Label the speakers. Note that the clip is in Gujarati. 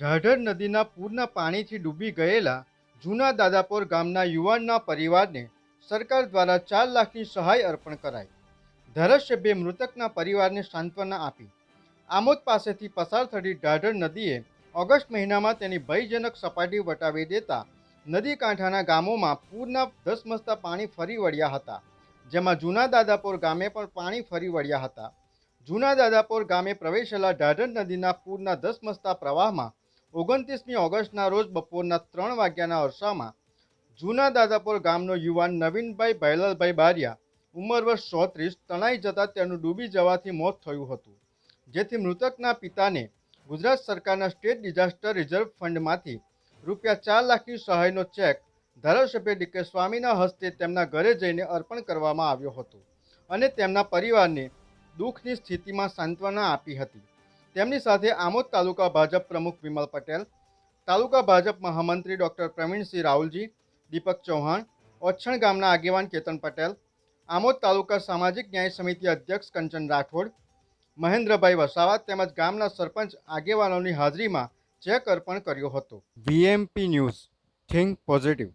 Speaker 1: ઢાઢર નદીના પૂરના પાણીથી ડૂબી ગયેલા જૂના દાદાપોર ગામના યુવાનના પરિવારને સરકાર દ્વારા ચાર લાખની સહાય અર્પણ કરાઈ. ધારાસભ્યે મૃતકના પરિવારને સાંત્વના આપી. આમોદ પાસેથી પસાર થતી ઢાઢર નદીએ ઓગસ્ટ મહિનામાં તેની ભયજનક સપાટી વટાવી દેતા નદી કાંઠાના ગામોમાં પૂરના ધસમસતા પાણી ફરી વળ્યા હતા, જેમાં જૂના દાદાપોર ગામે પણ પાણી ફરી વળ્યા હતા. જૂના દાદાપોર ગામે પ્રવેશેલા ઢાઢર નદીના પૂરના ધસમસતા પ્રવાહમાં ઓગણત્રીસમી ઓગસ્ટના રોજ બપોરના ત્રણ વાગ્યાના અરસામાં જૂના દાદાપોર ગામનો યુવાન નવીનભાઈ ભૈલાલભાઈ બારિયા ઉંમર વર્ષ ચોત્રીસ તણાઈ જતાં તેનું ડૂબી જવાથી મોત થયું હતું, જેથી મૃતકના પિતાને ગુજરાત સરકારના સ્ટેટ ડિઝાસ્ટર રિઝર્વ ફંડમાંથી રૂપિયા ચાર લાખની સહાયનો ચેક ધારાસભ્ય ડીકે સ્વામીના હસ્તે તેમના ઘરે જઈને અર્પણ કરવામાં આવ્યો હતો અને તેમના પરિવારને દુઃખની સ્થિતિમાં સાંત્વના આપી હતી. તેમની સાથે આમોદ તાલુકા ભાજપ પ્રમુખ વિમલ પટેલ, તાલુકા ભાજપ મહામંત્રી ડૉક્ટર પ્રવીણસિંહ રાહુલજી, દીપક ચૌહાણ, ઓછણ ગામના આગેવાન કેતન પટેલ, આમોદ તાલુકા સામાજિક ન્યાય સમિતિ અધ્યક્ષ કંચન રાઠોડ, મહેન્દ્રભાઈ વસાવા તેમજ ગામના સરપંચ આગેવાનોની હાજરીમાં ચેક અર્પણ કર્યો હતો. V M P news, think positive.